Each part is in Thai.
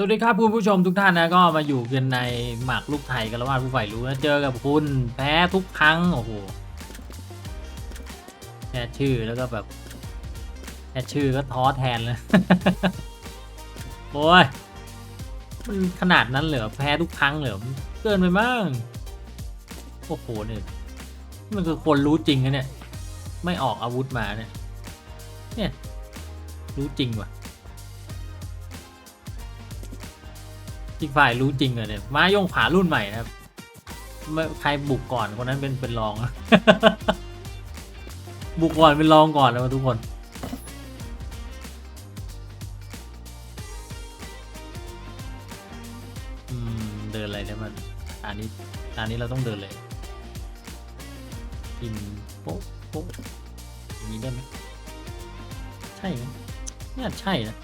สวัสดีครับคุณผู้ชมทุกท่านนะก็มาอยู่กันในหมากลูกไทยกันแล้วว่าผู้ใฝ่รู้นะเจอกับคุณแพ้ทุกครั้งโอ้โหแค่ชื่อแล้วก็แบบแค่ชื่อก็ท้อแทนเลยโอ้ยมันขนาดนั้นเหรอแพ้ทุกครั้งเหรอเกินไปมั้งโอ้โหเนี่ยมันคือคนรู้จริงนะเนี่ย ไม่ออกอาวุธมาเนี่ย เนี่ย รู้จริงว่ะ อีกฝ่ายรู้จริงเหรอเนี่ยม้ายงผารุ่นใหม่นะครับไม่ใครบุกก่อนคนนั้นเป็นเป็นรอง บุกก่อนเป็นรองก่อนแล้วทุกคนอืมเดินอะไรเนี่ยมันอันนี้อันนี้เราต้องเดินเลยกินโป๊ะโป๊ะอย่างนี้ได้ไหมใช่ไหมน่าใช่นะ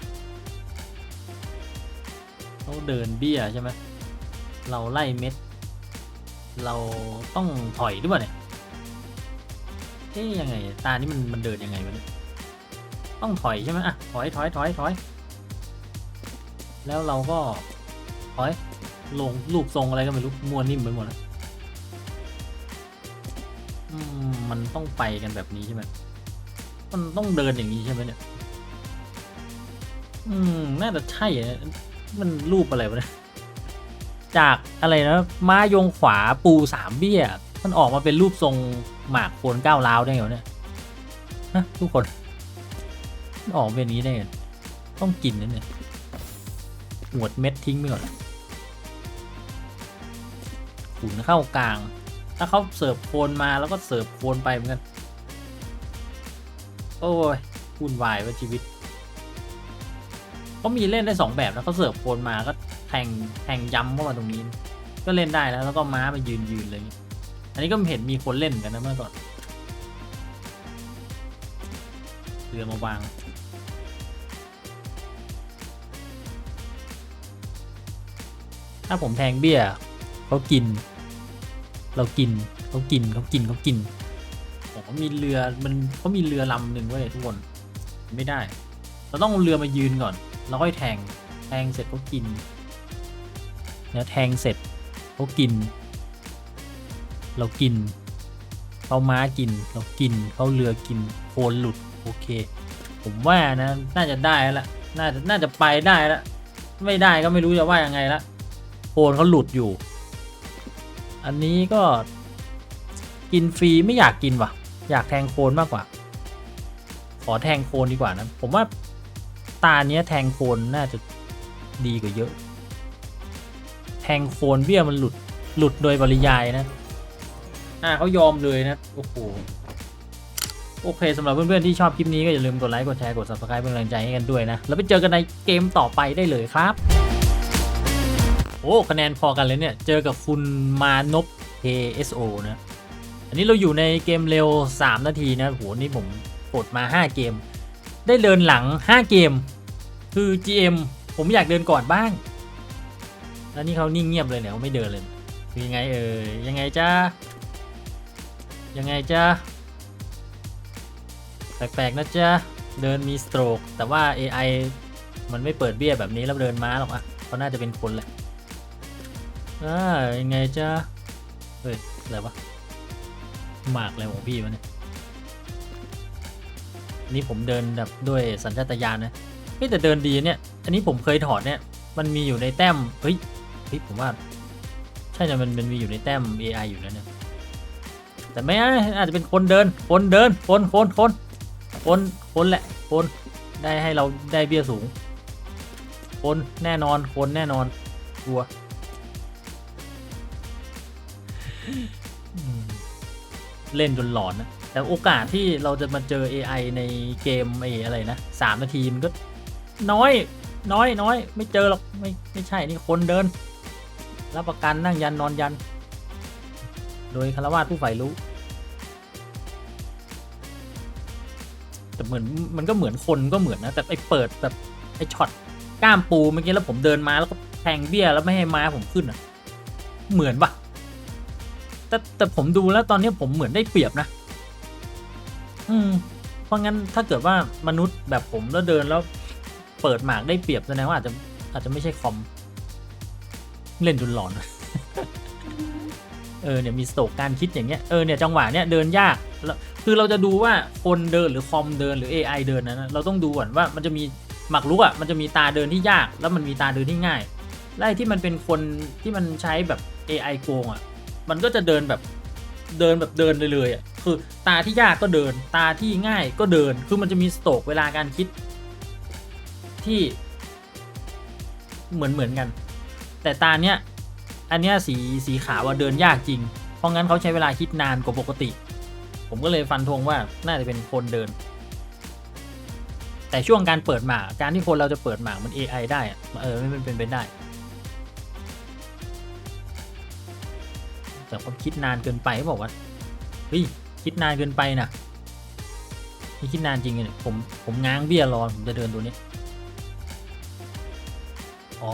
เขาเดินเบี้ยใช่ไหมเราไล่เม็ด เราต้องถอยหรือเปล่าเนี่ยเอ๊ยยังไง ตานี้มันมันเดินยังไงวะเนี่ยต้องถอยใช่ไหมอะถอยถอยถอยถอย แล้วเราก็ถอยลงรูปทรงอะไรก็ไม่รู้มวนนิ่มไปหมดแล้วมันต้องไปกันแบบนี้ใช่ไหมมันต้องเดินอย่างนี้ใช่ไหมเนี่ย อืม น่าจะใช่นะ มันรูปอะไรวะเนี่ยจากอะไรนะม้ายงขวาปูสามเบี้ย มันออกมาเป็นรูปทรงหมากโคนก้าวร้าวได้ไงวะเนี่ยฮะทุกคนมันออกเป็นนี้ได้ไงต้องกินนะเนี่ยหวดเม็ดทิ้งไปก่อนขุนเข้ากลาง ถ้าเขาเสิร์ฟโคนมาแล้วก็เสิร์ฟโคนไปเหมือนกัน โอ้ยวุ่นวายว่าชีวิต เขามีเล่นได้สองแบบนะเขาเสิร์ฟโคนมาก็แทงแทงย้ำเข้ามาตรงนี้ ก็เล่นได้แล้วแล้วก็ม้ามายืนยืนเลย อันนี้ก็เห็นมีคนเล่นกันนะเมื่อก่อนเรือมาวางถ้าผมแทงเบี้ยเขากิน เรากินเขากินเขากินเขากินผมก็มีเรือมันเขามีเรือลำหนึ่งไว้ยทุกคนไม่ได้ เราต้องเรือมายืนก่อน แล้วค่อยแทง แทงเสร็จเขากินแล้วแทงเสร็จเขากิน เรากิน เขาม้ากิน เรากิน เขาเรือกิน โคนหลุด โอเค ผมว่านะ น่าจะได้แล้วล่ะน่าจะ น่าจะไปได้ล้วไม่ได้ก็ไม่รู้จะว่ายังไงละโคนเขาหลุดอยู่ อันนี้ก็กินฟรีไม่อยากกินว่ะ อยากแทงโคนมากกว่า ขอแทงโคนดีกว่านะ ผมว่า ตาเนี้ยแทงโคนน่าจะดีกว่าเยอะ แทงโคนเบี้ยมันหลุดหลุดโดยปริยายนะอ่าเขายอมเลยนะ โอ้โห โอเคสำหรับเพื่อนๆ ที่ชอบคลิปนี้ก็อย่าลืมกดไลค์ กดแชร์ กด subscribe เป็นกำลังใจให้กันด้วยนะ แล้วไปเจอกันในเกมต่อไปได้เลยครับ โอ้ คะแนนพอกันเลยเนี่ย เจอกับคุณมานพ KSO นะ อันนี้เราอยู่ในเกมเร็ว 3 นาทีนะโหนี่ผมกดมา 5 เกม ได้เดินหลัง 5 เกม คือ GM ผมอยากเดินก่อนบ้าง แล้วนี่เขานิ่งเงียบเลยเนี่ยเขาไม่เดินเลย คือยังไงเอ่ยยังไงจ้ายังไงจ้าแปลกๆนะจ๊ะเดินมีสโตรกแต่ว่า AI มันไม่เปิดเบี้ยแบบนี้แล้วเดินม้าหรอกอะเขาน่าจะเป็นคนแหละอ่ายังไงจ้าเฮ้ยอะไรวะหมากอะไรของพี่วะเนี่ยนี่ผมเดินแบบด้วยสัญชาตญาณนะ เฮ้ยแต่เดินดีเนี่ย อันนี้ผมเคยถอดเนี่ย มันมีอยู่ในแต้ม เฮ้ย เฮ้ย ผมว่า ใช่นะมันมันมีอยู่ในแต้ม AI อยู่นะเนี่ย แต่ไม่อาจจะเป็นคนเดิน คนเดิน คน คน คน คน คนแหละ คน ได้ให้เราได้เบี้ยสูง คนแน่นอน คนแน่นอนกลัวเล่นจนหลอนนะ แต่โอกาสที่เราจะมาเจอ AI ในเกมไอ้อะไรนะสามนาทีมันก็ น้อย น้อยน้อย ไม่เจอหรอก ไม่ ไม่ใช่ นี่คนเดิน รับประกันนั่งยันนอนยัน โดยคารวาสผู้ใฝ่รู้ แต่เหมือนมันก็เหมือนคนก็เหมือนนะ แต่ไอ้เปิดแบบไอ้ช็อตก้ามปูเมื่อกี้แล้วผมเดินมาแล้วก็แทงเบี้ยแล้วไม่ให้มาผมขึ้นอะ เหมือนปะแต่แต่ผมดูแล้วตอนนี้ผมเหมือนได้เปรียบนะ อืม เพราะงั้นถ้าเกิดว่ามนุษย์แบบผมแล้วเดินแล้ว เปิดหมากได้เปรียบแสดงว่าอาจจะอาจจะไม่ใช่คอม เล่นจนหลอน เออเนี่ยมีสโตกการคิดอย่างเงี้ย เออเนี่ยจังหวะเนี้ยเดินยากแล้วคือเราจะดูว่าคนเดินหรือคอมเดินหรือ AI เดินนะนเราต้องดูก่อนว่ามันจะมีหมักลุกอะมันจะมีตาเดินที่ยาก แล้วมันมีตาเดินที่ง่ายและไอ้ที่มันเป็นคนที่มันใช้แบบ AI โกงอะ มันก็จะเดินแบบเดินแบบเดินเลยเลยอะ คือตาที่ยากก็เดิน ตาที่ง่ายก็เดิน คือมันจะมีสโตกเวลาการคิด ที่เหมือนเหมือนกัน แต่ตาเนี้ยอันเนี้ยสีสีขาวอะเดินยากจริง เพราะงั้นเขาใช้เวลาคิดนานกว่าปกติ ผมก็เลยฟันธงว่าน่าจะเป็นคนเดิน แต่ช่วงการเปิดหมากการที่คนเราจะเปิดหมากมัน AI ได้เออไม่เป็นไปได้ แต่ผมคิดนานเกินไปเขาบอกว่าเฮ้ยคิดนานเกินไปนะนี่คิดนานจริงเนี่ยผมผมง้างเบี้ยรอผมจะเดินตัวนี้ อ๋อ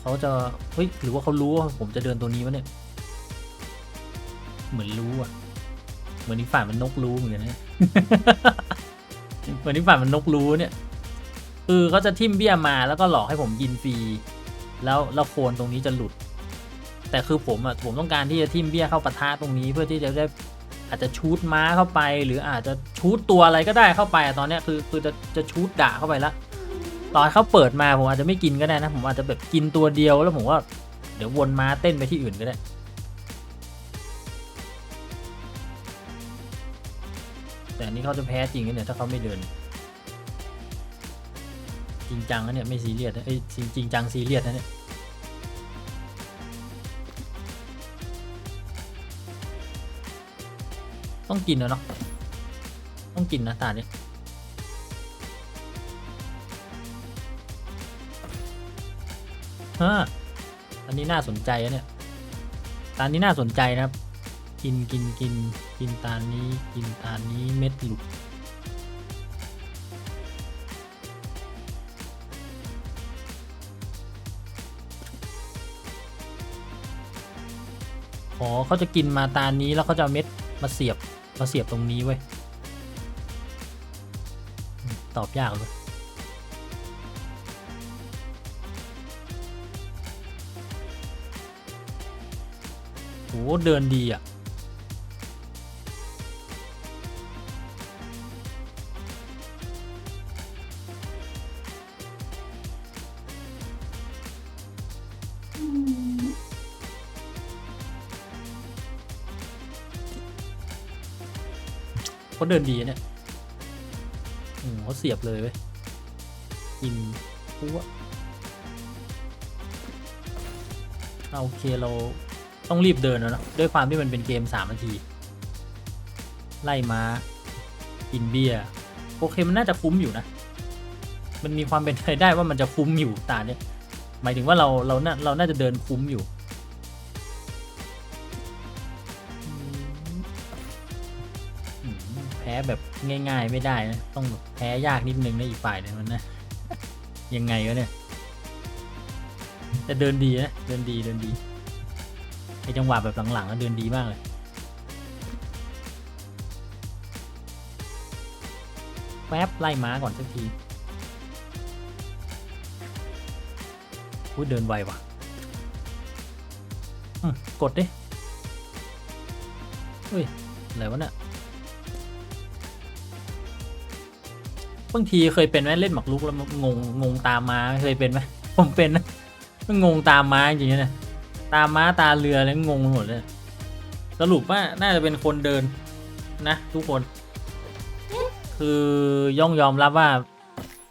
เขาจะ เฮ้ย หรือว่าเขารู้ว่าผมจะเดินตัวนี้วะเนี่ย เหมือนรู้อะ เหมือนอีกฝ่ายมันนกรู้เหมือนกันนะเหมือนอีกฝ่ายมันนกรู้เนี่ย คือเขาจะทิมเบี้ยมาแล้วก็หลอกให้ผมกินฟรี แล้วแล้วโคนตรงนี้จะหลุด แต่คือผมอะ ผมต้องการที่จะทิมเบี้ยเข้าปะทะตรงนี้เพื่อที่จะได้อาจจะชูดม้าเข้าไป หรืออาจจะชูดตัวอะไรก็ได้เข้าไปอะตอนเนี้ยคือคือจะจะชูดด่าเข้าไปละ ตอนเขาเปิดมาผมอาจจะไม่กินก็ได้นะ ผมอาจจะแบบกินตัวเดียวแล้วผมว่า เดี๋ยววนมาเต้นไปที่อื่นก็ได้แต่นี้เขาจะแพ้จริงนะเนี่ยถ้าเขาไม่เดิน จริงจังนะเนี่ยไม่ซีเรียสนะเอ้จริงจริงจังซีเรียสนะเนี่ยต้องกินแล้วเนาะต้องกินนะตาเนี่ย ฮะอันนี้น่าสนใจนะเนี่ยตาลนี้น่าสนใจนะครับ กินกินกินกินตาลนี้ กินตาลนี้เม็ดหลุดอ๋อเขาจะกินมาตาลนี้แล้วเขาจะเอาเม็ดมาเสียบมาเสียบตรงนี้เว้ยตอบยากเลย โหเดินดีอะเขาเดินดีเนี่ยโอ้เขาเสียบเลยเว้ยกินพัวเอาโอเคเรา ต้องรีบเดินแล้วเนะด้วยความที่มันเป็นเกม 3 นาที ไล่ม้ากินเบียร์โอเคมันน่าจะคุ้มอยู่นะ มันมีความเป็นไปได้ว่ามันจะคุ้มอยู่ตาเนี่ยหมายถึงว่าเราเราน่าเราน่าจะเดินคุ้มอยู่แพ้แบบง่ายๆไม่ได้นะต้องแพ้ยากนิดนึงนะอีกฝ่ายหนึงมันนะยังไงวะเนี่ยแต่เดินดีนะเดินดีเดินดี ไอจังหวะแบบหลังๆก็เดินดีมากเลย แป๊บไล่ม้าก่อนสักทีพูดเดินไวว่ะอืมกดดิเฮ้ยอะไรวะเนี่ยบางทีเคยเป็นไหมเล่นหมากรุกแล้วงงงงตามมาเคยเป็นไหมผมเป็นนะงงตามมาจริงๆนะ ตามม้าตาเรือแล้วงงหมดเลย สรุปว่าน่าจะเป็นคนเดินนะทุกคน คือย่องยอมรับว่า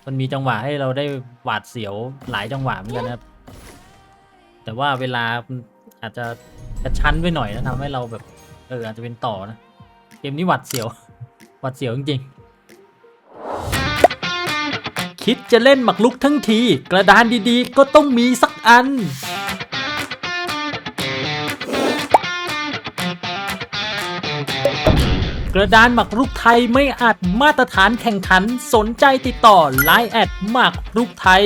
มันมีจังหวะให้เราได้หวาดเสียวหลายจังหวะเหมือนกันนะครับแต่ว่าเวลาอาจจะกระชั้นไปหน่อยนะทำให้เราแบบเอออาจจะเป็นต่อนะ เกมนี้หวาดเสียว หวาดเสียวจริงๆ คิดจะเล่นหมักลุกทั้งที กระดานดีๆ ก็ต้องมีสักอัน กระดานหมักรุกไทยไม่อาจมาตรฐานแข่งขันสนใจติดต่อ Line แอดหมักรุกไทย